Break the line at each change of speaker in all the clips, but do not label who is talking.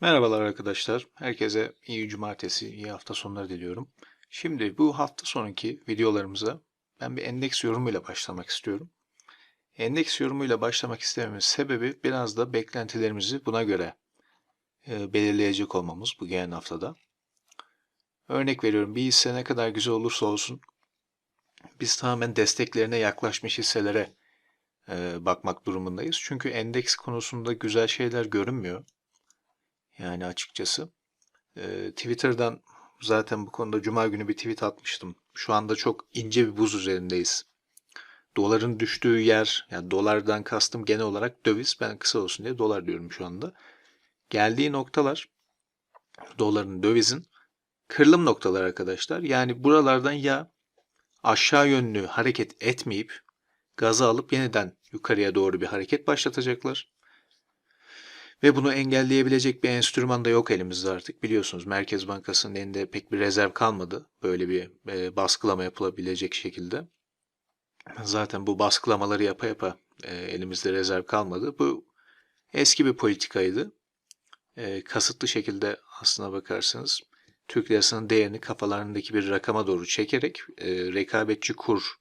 Merhabalar arkadaşlar. Herkese iyi cumartesi, iyi hafta sonları diliyorum. Şimdi bu hafta sonraki videolarımıza ben bir endeks yorumuyla başlamak istiyorum. Endeks yorumuyla başlamak istememin sebebi biraz da beklentilerimizi buna göre e, belirleyecek olmamız bu gelen haftada. Örnek veriyorum bir hisse ne kadar güzel olursa olsun biz tamamen desteklerine yaklaşmış hisselere e, bakmak durumundayız. Çünkü endeks konusunda güzel şeyler görünmüyor. Yani açıkçası. Ee, Twitter'dan zaten bu konuda Cuma günü bir tweet atmıştım. Şu anda çok ince bir buz üzerindeyiz. Doların düştüğü yer, yani dolardan kastım genel olarak döviz. Ben kısa olsun diye dolar diyorum şu anda. Geldiği noktalar doların, dövizin kırılım noktaları arkadaşlar. Yani buralardan ya aşağı yönlü hareket etmeyip gazı alıp yeniden yukarıya doğru bir hareket başlatacaklar. Ve bunu engelleyebilecek bir enstrüman da yok elimizde artık. Biliyorsunuz Merkez Bankası'nın elinde pek bir rezerv kalmadı. Böyle bir e, baskılama yapılabilecek şekilde. Zaten bu baskılamaları yapa yapa e, elimizde rezerv kalmadı. Bu eski bir politikaydı. E, kasıtlı şekilde aslına bakarsanız Türk lirasının değerini kafalarındaki bir rakama doğru çekerek e, rekabetçi kur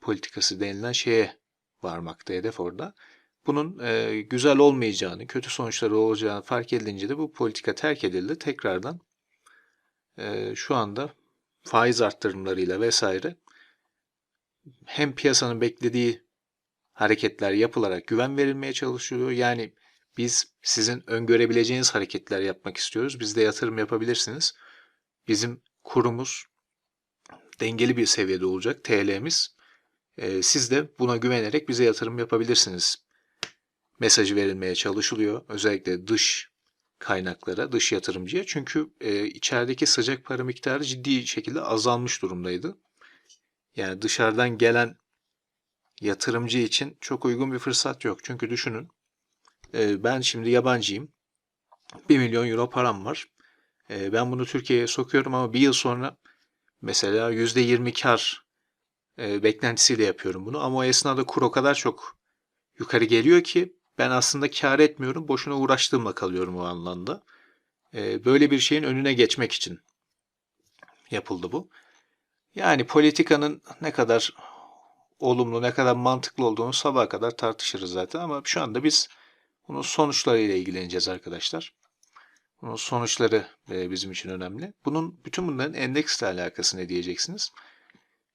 politikası denilen şeye varmakta hedef orada. Bunun e, güzel olmayacağını, kötü sonuçları olacağını fark edilince de bu politika terk edildi. Tekrardan e, şu anda faiz arttırımlarıyla vesaire hem piyasanın beklediği hareketler yapılarak güven verilmeye çalışılıyor. Yani biz sizin öngörebileceğiniz hareketler yapmak istiyoruz. Biz de yatırım yapabilirsiniz. Bizim kurumuz dengeli bir seviyede olacak. TL'miz. E, siz de buna güvenerek bize yatırım yapabilirsiniz mesajı verilmeye çalışılıyor. Özellikle dış kaynaklara, dış yatırımcıya. Çünkü e, içerideki sıcak para miktarı ciddi şekilde azalmış durumdaydı. Yani dışarıdan gelen yatırımcı için çok uygun bir fırsat yok. Çünkü düşünün e, ben şimdi yabancıyım. 1 milyon euro param var. E, ben bunu Türkiye'ye sokuyorum ama bir yıl sonra mesela %20 kar e, beklentisiyle yapıyorum bunu. Ama o esnada kur o kadar çok yukarı geliyor ki ben aslında kar etmiyorum. Boşuna uğraştığımla kalıyorum o anlamda. Ee, böyle bir şeyin önüne geçmek için yapıldı bu. Yani politikanın ne kadar olumlu, ne kadar mantıklı olduğunu sabaha kadar tartışırız zaten ama şu anda biz bunun sonuçlarıyla ilgileneceğiz arkadaşlar. Bunun sonuçları e, bizim için önemli. Bunun bütün bunların endeksle alakası ne diyeceksiniz?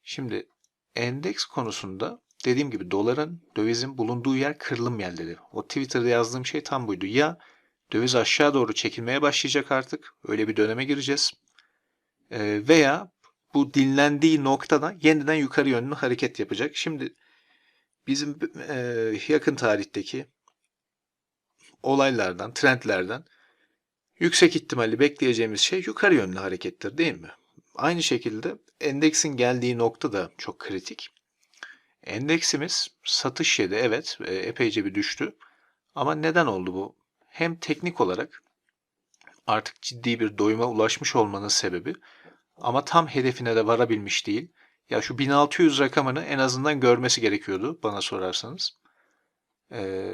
Şimdi endeks konusunda dediğim gibi doların, dövizin bulunduğu yer kırılım yerleri. O Twitter'da yazdığım şey tam buydu. Ya döviz aşağı doğru çekilmeye başlayacak artık. Öyle bir döneme gireceğiz. E, veya bu dinlendiği noktada yeniden yukarı yönlü hareket yapacak. Şimdi bizim e, yakın tarihteki olaylardan, trendlerden yüksek ihtimalle bekleyeceğimiz şey yukarı yönlü harekettir değil mi? Aynı şekilde endeksin geldiği nokta da çok kritik. Endeksimiz satış yedi evet e, epeyce bir düştü. Ama neden oldu bu? Hem teknik olarak artık ciddi bir doyuma ulaşmış olmanın sebebi ama tam hedefine de varabilmiş değil. Ya şu 1600 rakamını en azından görmesi gerekiyordu bana sorarsanız. Ee,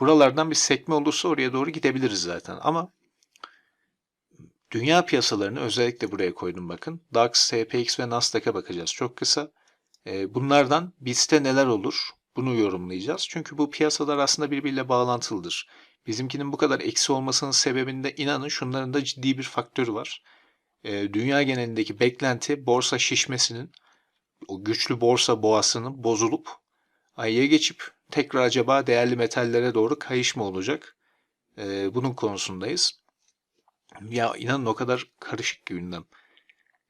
buralardan bir sekme olursa oraya doğru gidebiliriz zaten ama dünya piyasalarını özellikle buraya koydum bakın. DAX, SPX ve Nasdaq'a bakacağız çok kısa. Ee, bunlardan BIST'te neler olur? Bunu yorumlayacağız. Çünkü bu piyasalar aslında birbiriyle bağlantılıdır. Bizimkinin bu kadar eksi olmasının sebebinde inanın şunların da ciddi bir faktörü var. Ee, dünya genelindeki beklenti borsa şişmesinin, o güçlü borsa boğasının bozulup ayıya geçip tekrar acaba değerli metallere doğru kayış mı olacak? Ee, bunun konusundayız. Ya inanın o kadar karışık ki gündem.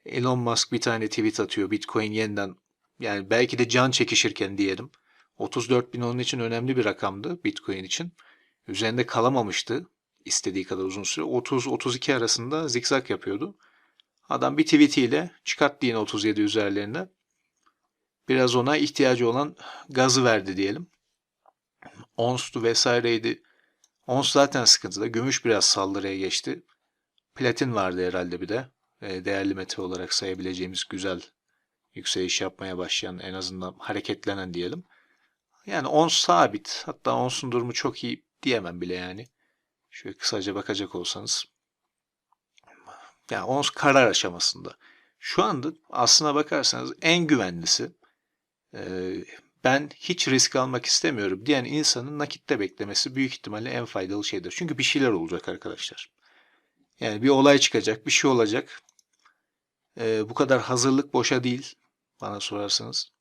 Elon Musk bir tane tweet atıyor. Bitcoin yeniden yani belki de can çekişirken diyelim. 34 bin onun için önemli bir rakamdı Bitcoin için. Üzerinde kalamamıştı istediği kadar uzun süre. 30-32 arasında zikzak yapıyordu. Adam bir tweetiyle çıkarttı yine 37 üzerlerine. Biraz ona ihtiyacı olan gazı verdi diyelim. Ons'tu vesaireydi. Ons zaten sıkıntıda. Gümüş biraz saldırıya geçti. Platin vardı herhalde bir de. E, değerli metal olarak sayabileceğimiz güzel yükseliş yapmaya başlayan en azından hareketlenen diyelim. Yani ons sabit. Hatta onsun durumu çok iyi diyemem bile yani. Şöyle kısaca bakacak olsanız. Yani ons karar aşamasında. Şu anda aslına bakarsanız en güvenlisi ben hiç risk almak istemiyorum diyen insanın nakitte beklemesi büyük ihtimalle en faydalı şeydir. Çünkü bir şeyler olacak arkadaşlar. Yani bir olay çıkacak, bir şey olacak. E, bu kadar hazırlık boşa değil bana sorarsanız.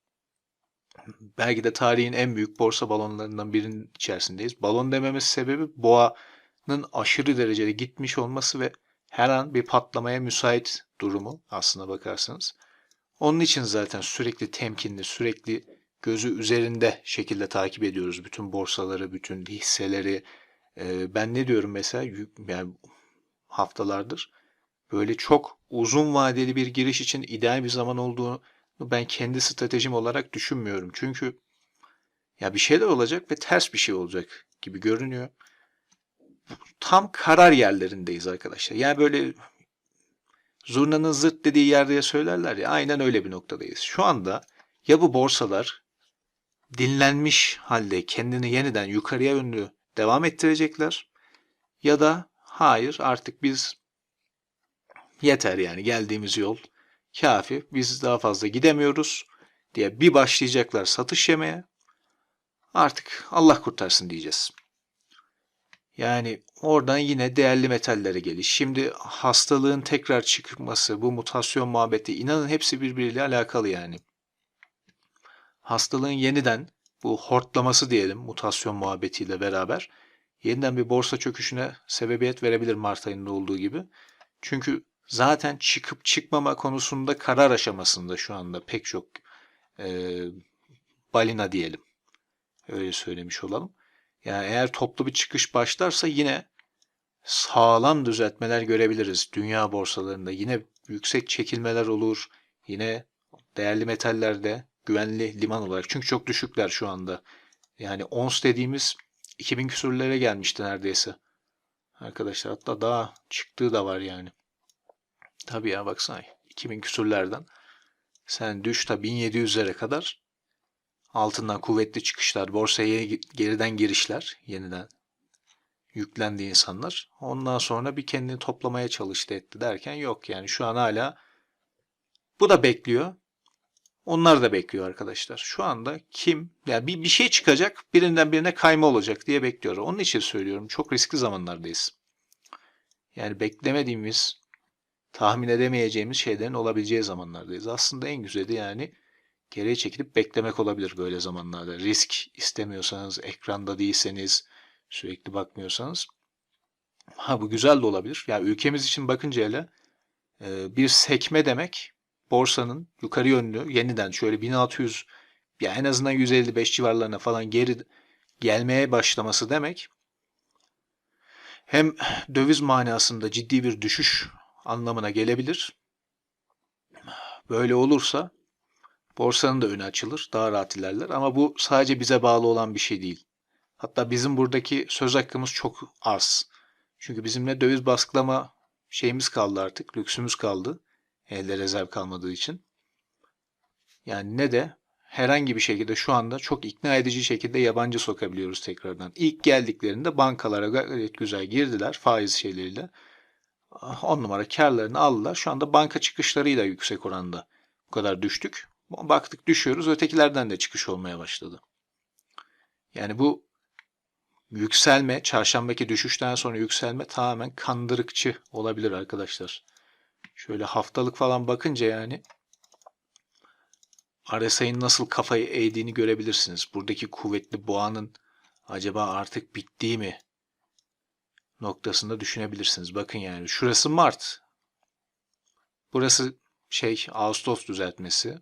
Belki de tarihin en büyük borsa balonlarından birinin içerisindeyiz. Balon dememesi sebebi boğanın aşırı derecede gitmiş olması ve her an bir patlamaya müsait durumu aslına bakarsanız. Onun için zaten sürekli temkinli, sürekli gözü üzerinde şekilde takip ediyoruz bütün borsaları, bütün hisseleri. Ee, ben ne diyorum mesela yani haftalardır böyle çok uzun vadeli bir giriş için ideal bir zaman olduğunu ben kendi stratejim olarak düşünmüyorum. Çünkü ya bir şeyler olacak ve ters bir şey olacak gibi görünüyor. Tam karar yerlerindeyiz arkadaşlar. Yani böyle zurnanın zırt dediği yerde söylerler ya aynen öyle bir noktadayız. Şu anda ya bu borsalar dinlenmiş halde kendini yeniden yukarıya yönlü devam ettirecekler ya da hayır artık biz yeter yani geldiğimiz yol kafi biz daha fazla gidemiyoruz diye bir başlayacaklar satış yemeye artık Allah kurtarsın diyeceğiz. Yani oradan yine değerli metallere geliş. Şimdi hastalığın tekrar çıkması, bu mutasyon muhabbeti inanın hepsi birbiriyle alakalı yani. Hastalığın yeniden bu hortlaması diyelim mutasyon muhabbetiyle beraber yeniden bir borsa çöküşüne sebebiyet verebilir Mart ayında olduğu gibi. Çünkü zaten çıkıp çıkmama konusunda karar aşamasında şu anda pek çok e, balina diyelim. Öyle söylemiş olalım. Yani eğer toplu bir çıkış başlarsa yine sağlam düzeltmeler görebiliriz. Dünya borsalarında yine yüksek çekilmeler olur. Yine değerli metallerde güvenli liman olarak. Çünkü çok düşükler şu anda. Yani ons dediğimiz 2000 küsürlere gelmişti neredeyse. Arkadaşlar hatta daha çıktığı da var yani. Tabii ya baksana 2000 küsürlerden sen düş ta 1700'lere kadar altından kuvvetli çıkışlar, borsaya geriden girişler yeniden yüklendi insanlar. Ondan sonra bir kendini toplamaya çalıştı etti derken yok yani şu an hala bu da bekliyor. Onlar da bekliyor arkadaşlar. Şu anda kim yani bir, bir şey çıkacak birinden birine kayma olacak diye bekliyor. Onun için söylüyorum çok riskli zamanlardayız. Yani beklemediğimiz tahmin edemeyeceğimiz şeylerin olabileceği zamanlardayız. Aslında en güzeli yani geriye çekilip beklemek olabilir böyle zamanlarda. Risk istemiyorsanız, ekranda değilseniz, sürekli bakmıyorsanız. Ha bu güzel de olabilir. Yani ülkemiz için bakınca hele e, bir sekme demek borsanın yukarı yönlü yeniden şöyle 1600 ya en azından 155 civarlarına falan geri gelmeye başlaması demek hem döviz manasında ciddi bir düşüş anlamına gelebilir. Böyle olursa borsanın da önü açılır, daha rahat ilerler ama bu sadece bize bağlı olan bir şey değil. Hatta bizim buradaki söz hakkımız çok az. Çünkü bizim ne döviz baskılama şeyimiz kaldı artık, lüksümüz kaldı. Elde rezerv kalmadığı için. Yani ne de herhangi bir şekilde şu anda çok ikna edici şekilde yabancı sokabiliyoruz tekrardan. İlk geldiklerinde bankalara gayet güzel girdiler faiz şeyleriyle. 10 numara karlarını aldılar. Şu anda banka çıkışlarıyla yüksek oranda bu kadar düştük. Baktık düşüyoruz. Ötekilerden de çıkış olmaya başladı. Yani bu yükselme, çarşambaki düşüşten sonra yükselme tamamen kandırıkçı olabilir arkadaşlar. Şöyle haftalık falan bakınca yani RSI'nin nasıl kafayı eğdiğini görebilirsiniz. Buradaki kuvvetli boğanın acaba artık bittiği mi noktasında düşünebilirsiniz. Bakın yani şurası Mart. Burası şey Ağustos düzeltmesi.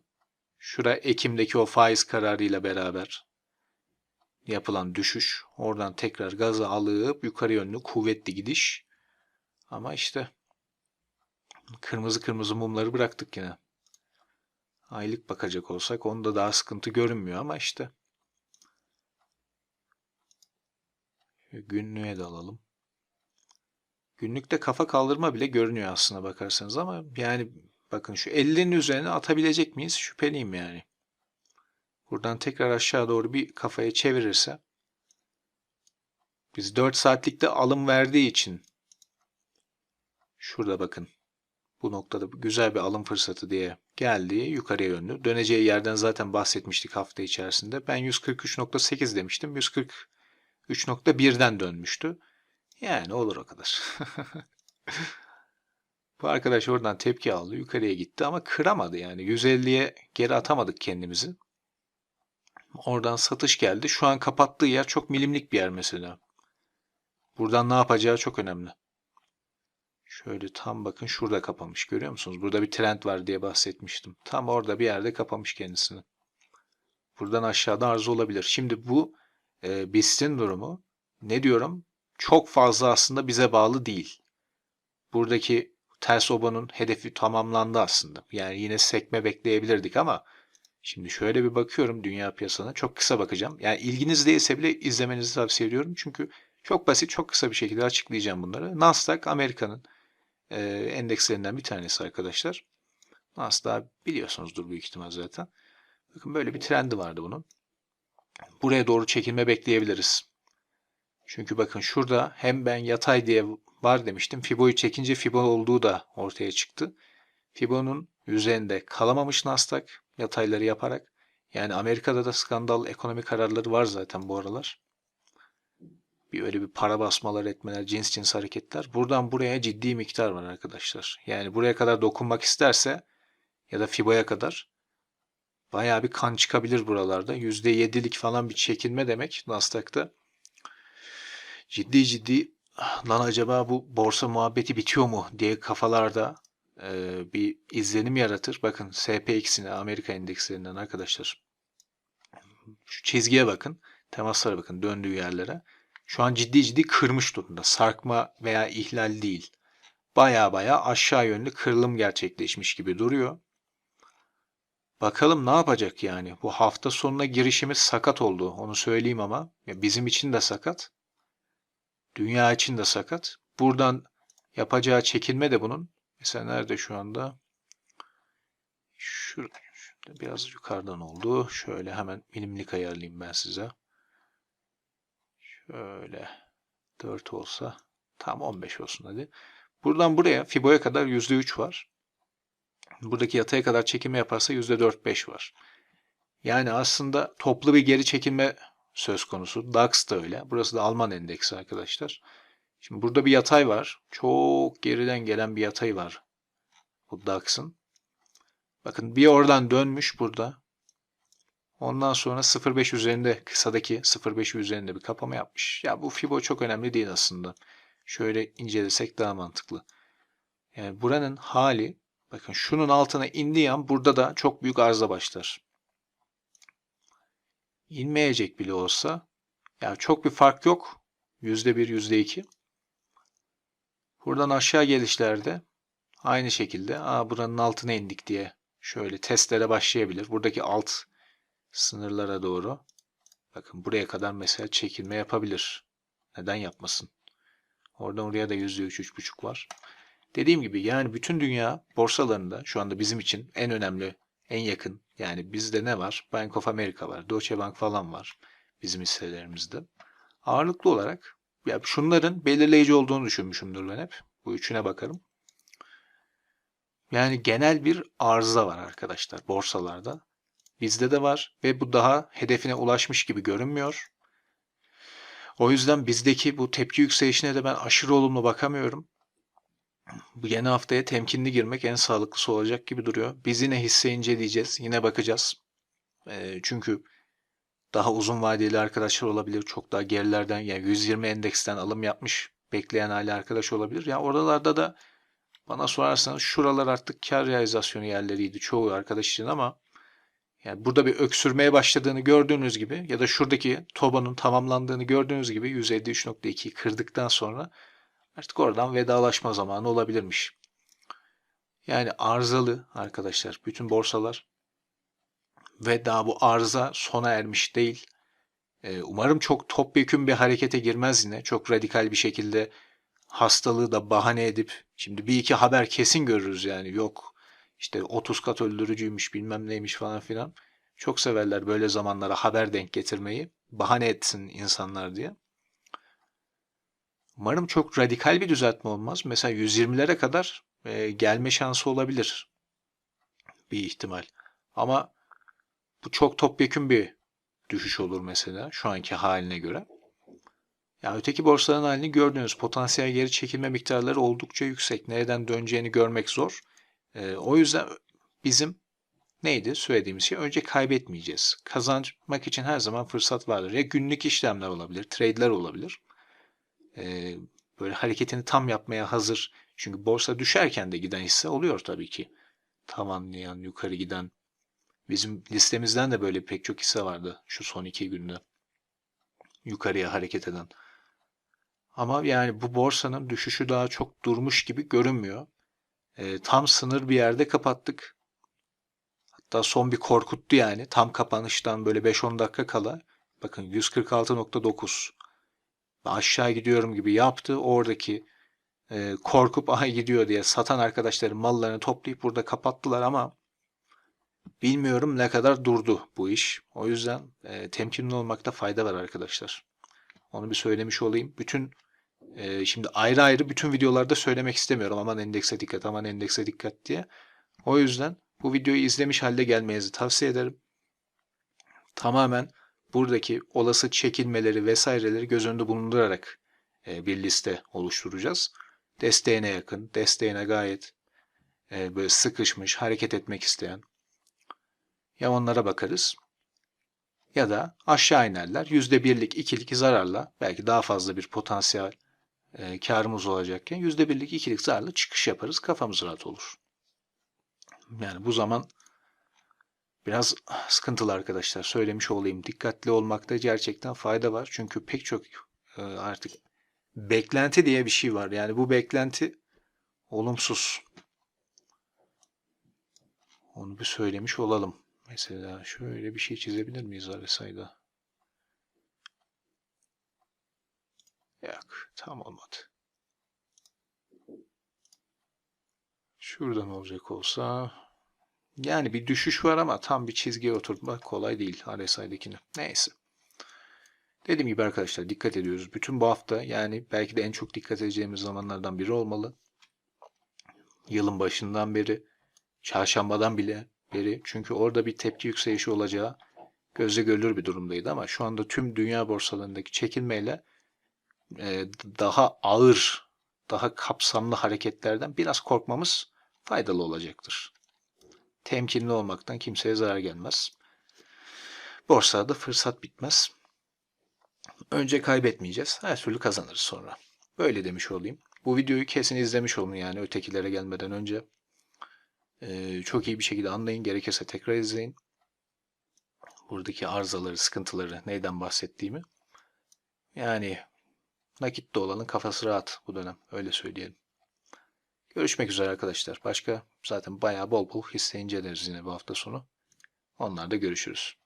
Şura Ekim'deki o faiz kararıyla beraber yapılan düşüş. Oradan tekrar gazı alıp yukarı yönlü kuvvetli gidiş. Ama işte kırmızı kırmızı mumları bıraktık yine. Aylık bakacak olsak onda daha sıkıntı görünmüyor ama işte günlüğe de alalım. Günlükte kafa kaldırma bile görünüyor aslına bakarsanız ama yani bakın şu 50'nin üzerine atabilecek miyiz? Şüpheliyim yani. Buradan tekrar aşağı doğru bir kafaya çevirirse Biz 4 saatlikte alım verdiği için şurada bakın bu noktada güzel bir alım fırsatı diye geldiği yukarıya yönlü. Döneceği yerden zaten bahsetmiştik hafta içerisinde. Ben 143.8 demiştim. 143.1'den dönmüştü. Yani olur o kadar. Bu arkadaş oradan tepki aldı. Yukarıya gitti ama kıramadı yani. 150'ye geri atamadık kendimizi. Oradan satış geldi. Şu an kapattığı yer çok milimlik bir yer mesela. Buradan ne yapacağı çok önemli. Şöyle tam bakın şurada kapamış görüyor musunuz? Burada bir trend var diye bahsetmiştim. Tam orada bir yerde kapamış kendisini. Buradan aşağıda arzu olabilir. Şimdi bu e, BIST'in durumu ne diyorum? Çok fazla aslında bize bağlı değil. Buradaki ters obanın hedefi tamamlandı aslında. Yani yine sekme bekleyebilirdik ama şimdi şöyle bir bakıyorum dünya piyasasına. Çok kısa bakacağım. Yani ilginiz değilse bile izlemenizi tavsiye ediyorum. Çünkü çok basit, çok kısa bir şekilde açıklayacağım bunları. Nasdaq Amerika'nın e, endekslerinden bir tanesi arkadaşlar. Nasdaq biliyorsunuzdur büyük ihtimal zaten. Bakın böyle bir trendi vardı bunun. Buraya doğru çekilme bekleyebiliriz. Çünkü bakın şurada hem ben yatay diye var demiştim. Fibo'yu çekince Fibo olduğu da ortaya çıktı. Fibo'nun üzerinde kalamamış Nasdaq yatayları yaparak. Yani Amerika'da da skandal ekonomi kararları var zaten bu aralar. Bir öyle bir para basmalar etmeler, cins cins hareketler. Buradan buraya ciddi miktar var arkadaşlar. Yani buraya kadar dokunmak isterse ya da Fibo'ya kadar bayağı bir kan çıkabilir buralarda. %7'lik falan bir çekilme demek Nasdaq'ta. Ciddi ciddi lan acaba bu borsa muhabbeti bitiyor mu diye kafalarda e, bir izlenim yaratır. Bakın SPX'ine Amerika endekslerinden arkadaşlar. Şu çizgiye bakın. Temaslara bakın döndüğü yerlere. Şu an ciddi ciddi kırmış durumda. Sarkma veya ihlal değil. Baya baya aşağı yönlü kırılım gerçekleşmiş gibi duruyor. Bakalım ne yapacak yani. Bu hafta sonuna girişimiz sakat oldu. Onu söyleyeyim ama. Bizim için de sakat. Dünya için de sakat. Buradan yapacağı çekilme de bunun. Mesela nerede şu anda? Şurada, biraz yukarıdan oldu. Şöyle hemen milimlik ayarlayayım ben size. Şöyle 4 olsa tam 15 olsun hadi. Buradan buraya Fibo'ya kadar %3 var. Buradaki yataya kadar çekilme yaparsa %4-5 var. Yani aslında toplu bir geri çekilme söz konusu. DAX da öyle. Burası da Alman endeksi arkadaşlar. Şimdi burada bir yatay var. Çok geriden gelen bir yatay var. Bu DAX'ın. Bakın bir oradan dönmüş burada. Ondan sonra 0.5 üzerinde kısadaki 0.5 üzerinde bir kapama yapmış. Ya bu Fibo çok önemli değil aslında. Şöyle incelesek daha mantıklı. Yani buranın hali bakın şunun altına indiği an burada da çok büyük arıza başlar. İnmeyecek bile olsa ya çok bir fark yok. %1, %2. Buradan aşağı gelişlerde aynı şekilde Aa, buranın altına indik diye şöyle testlere başlayabilir. Buradaki alt sınırlara doğru bakın buraya kadar mesela çekilme yapabilir. Neden yapmasın? Oradan oraya da %3-3,5 var. Dediğim gibi yani bütün dünya borsalarında şu anda bizim için en önemli, en yakın yani bizde ne var? Bank of America var, Deutsche Bank falan var bizim hisselerimizde. Ağırlıklı olarak ya şunların belirleyici olduğunu düşünmüşümdür ben hep. Bu üçüne bakarım. Yani genel bir arıza var arkadaşlar borsalarda. Bizde de var ve bu daha hedefine ulaşmış gibi görünmüyor. O yüzden bizdeki bu tepki yükselişine de ben aşırı olumlu bakamıyorum. Bu yeni haftaya temkinli girmek en sağlıklısı olacak gibi duruyor. Biz yine hisse inceleyeceğiz. Yine bakacağız. E, çünkü daha uzun vadeli arkadaşlar olabilir. Çok daha gerilerden yani 120 endeksten alım yapmış bekleyen hali arkadaş olabilir. Ya yani oralarda da bana sorarsanız şuralar artık kar realizasyonu yerleriydi çoğu arkadaş için ama yani burada bir öksürmeye başladığını gördüğünüz gibi ya da şuradaki tobanın tamamlandığını gördüğünüz gibi 153.2'yi kırdıktan sonra artık oradan vedalaşma zamanı olabilirmiş. Yani arızalı arkadaşlar bütün borsalar ve daha bu arıza sona ermiş değil. Umarım çok topyekün bir harekete girmez yine. Çok radikal bir şekilde hastalığı da bahane edip şimdi bir iki haber kesin görürüz yani yok işte 30 kat öldürücüymüş bilmem neymiş falan filan. Çok severler böyle zamanlara haber denk getirmeyi. Bahane etsin insanlar diye. Umarım çok radikal bir düzeltme olmaz. Mesela 120'lere kadar e, gelme şansı olabilir. Bir ihtimal. Ama bu çok topyekün bir düşüş olur mesela şu anki haline göre. Ya öteki borsaların halini gördünüz. Potansiyel geri çekilme miktarları oldukça yüksek. Nereden döneceğini görmek zor. Ee, o yüzden bizim neydi söylediğimiz şey? Önce kaybetmeyeceğiz. Kazanmak için her zaman fırsat vardır. Ya günlük işlemler olabilir, trade'ler olabilir. Ee, böyle hareketini tam yapmaya hazır. Çünkü borsa düşerken de giden hisse oluyor tabii ki. Tavanlayan, yukarı giden. Bizim listemizden de böyle pek çok hisse vardı şu son iki günde. Yukarıya hareket eden. Ama yani bu borsanın düşüşü daha çok durmuş gibi görünmüyor. E, tam sınır bir yerde kapattık. Hatta son bir korkuttu yani. Tam kapanıştan böyle 5-10 dakika kala. Bakın 146.9 aşağı gidiyorum gibi yaptı. Oradaki e, korkup ay gidiyor diye satan arkadaşların mallarını toplayıp burada kapattılar ama bilmiyorum ne kadar durdu bu iş. O yüzden e, temkinli olmakta fayda var arkadaşlar. Onu bir söylemiş olayım. Bütün e, şimdi ayrı ayrı bütün videolarda söylemek istemiyorum. Aman endekse dikkat, aman endekse dikkat diye. O yüzden bu videoyu izlemiş halde gelmenizi tavsiye ederim. Tamamen buradaki olası çekilmeleri vesaireleri göz önünde bulundurarak e, bir liste oluşturacağız. Desteğine yakın, desteğine gayet e, böyle sıkışmış, hareket etmek isteyen ya onlara bakarız ya da aşağı inerler. %1'lik, 2'lik zararla belki daha fazla bir potansiyel e, karımız olacakken %1'lik, 2'lik zararla çıkış yaparız. Kafamız rahat olur. Yani bu zaman biraz sıkıntılı arkadaşlar. Söylemiş olayım. Dikkatli olmakta gerçekten fayda var. Çünkü pek çok e, artık beklenti diye bir şey var. Yani bu beklenti olumsuz. Onu bir söylemiş olalım. Mesela şöyle bir şey çizebilir miyiz RSI'da? Yok, tam olmadı. Şuradan olacak olsa yani bir düşüş var ama tam bir çizgiye oturtmak kolay değil RSI'dekini. Neyse. Dediğim gibi arkadaşlar dikkat ediyoruz. Bütün bu hafta yani belki de en çok dikkat edeceğimiz zamanlardan biri olmalı. Yılın başından beri, çarşambadan bile beri. Çünkü orada bir tepki yükselişi olacağı gözle görülür bir durumdaydı ama şu anda tüm dünya borsalarındaki çekilmeyle e, daha ağır, daha kapsamlı hareketlerden biraz korkmamız faydalı olacaktır. Temkinli olmaktan kimseye zarar gelmez. Borsada fırsat bitmez. Önce kaybetmeyeceğiz. Her türlü kazanırız sonra. Böyle demiş olayım. Bu videoyu kesin izlemiş olun yani ötekilere gelmeden önce. Ee, çok iyi bir şekilde anlayın. Gerekirse tekrar izleyin. Buradaki arızaları, sıkıntıları, neyden bahsettiğimi. Yani nakitte olanın kafası rahat bu dönem. Öyle söyleyelim. Görüşmek üzere arkadaşlar. Başka zaten bayağı bol bol hisse inceleriz yine bu hafta sonu. Onlarda görüşürüz.